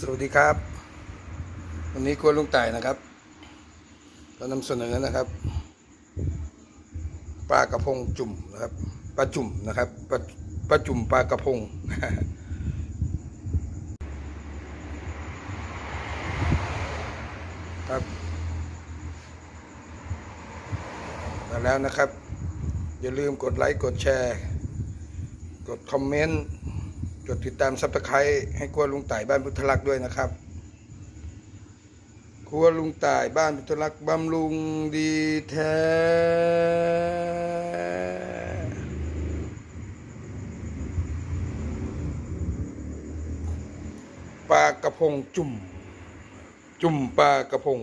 สวัสดีครับ วันนี้ครัวลุงต่ายนะครับเรานำเสนอนะครับปลากระพงจุ่มนะครับปลาจุ่มนะครับปลาปลาจุ่มปลากระพง ครับมาแล้วนะครับ อย่าลืมกดไลค์กดแชร์ กดคอมเมนต์ กดติดตามซับสไครต์ให้ครัวลุงต่ายบ้านพุทธลักษ์ด้วยนะครับ ครัวลุงต่ายบ้านพุทธลักษ์บำรุงดีแท้ปลากระพงจุ่ม จุ่มปลากระพง